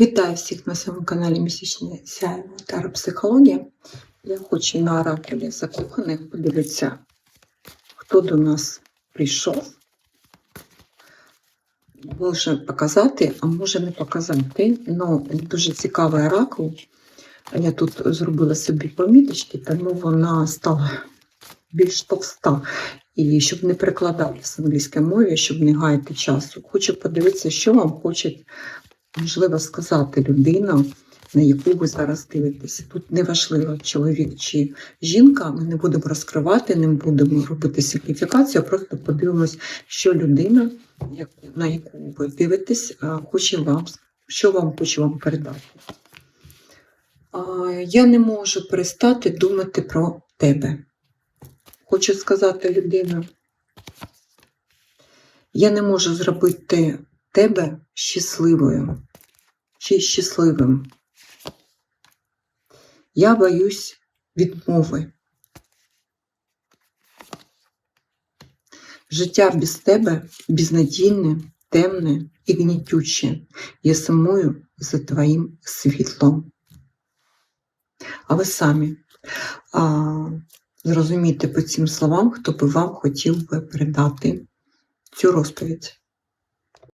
Вітаю всіх на своєму каналі Місячне Сяйво та Психологія. Я хочу на оракулі закоханих подивитися, хто до нас прийшов. Може показати, а може не показати. Ну, дуже цікавий оракул. Я тут зробила собі поміточки, тому вона стала більш товста. І щоб не перекладати з англійської мови, щоб не гаяти часу. Хочу подивитися, що вам хоче можливо сказати людина, на яку ви зараз дивитеся. Тут неважливо, чоловік чи жінка, ми не будемо розкривати, не будемо робити сигніфікацію, а просто подивимось, що людина, на яку ви дивитесь, хоче вам, що вам хоче вам передати. Я не можу перестати думати про тебе. Хочу сказати людина, я не можу зробити тебе щасливою чи щасливим. Я боюсь відмови. Життя без тебе безнадійне, темне і гнітюче. Я сумую за твоїм світлом. А ви самі а, зрозумійте по цим словам, хто би вам хотів би передати цю розповідь.